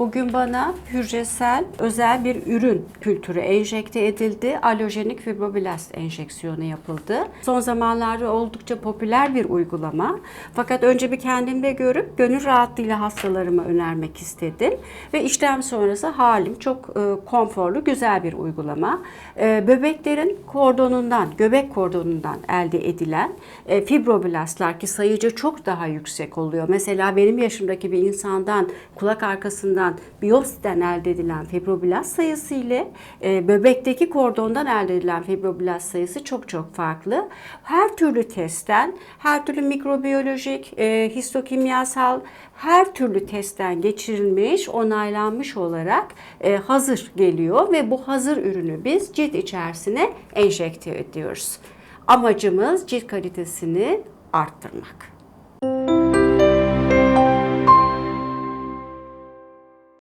Bugün bana hücresel özel bir ürün kültürü enjekte edildi. Alojenik fibroblast enjeksiyonu yapıldı. Son zamanlarda oldukça popüler bir uygulama. Fakat önce bir kendimde görüp gönül rahatlığıyla hastalarıma önermek istedim. Ve işlem sonrası halim çok e, konforlu, güzel bir uygulama. E, böbreklerin kordonundan, göbek kordonundan elde edilen e, fibroblastlar ki sayıca çok daha yüksek oluyor. Mesela benim yaşımdaki bir insandan kulak arkasından biyopsiden elde edilen fibroblast sayısı ile e, böbrekteki kordondan elde edilen fibroblast sayısı çok çok farklı. Her türlü testten, her türlü mikrobiyolojik, e, histokimyasal her türlü testten geçirilmiş, onaylanmış olarak e, hazır geliyor ve bu hazır ürünü biz cilt içerisine enjekte ediyoruz. Amacımız cilt kalitesini arttırmak.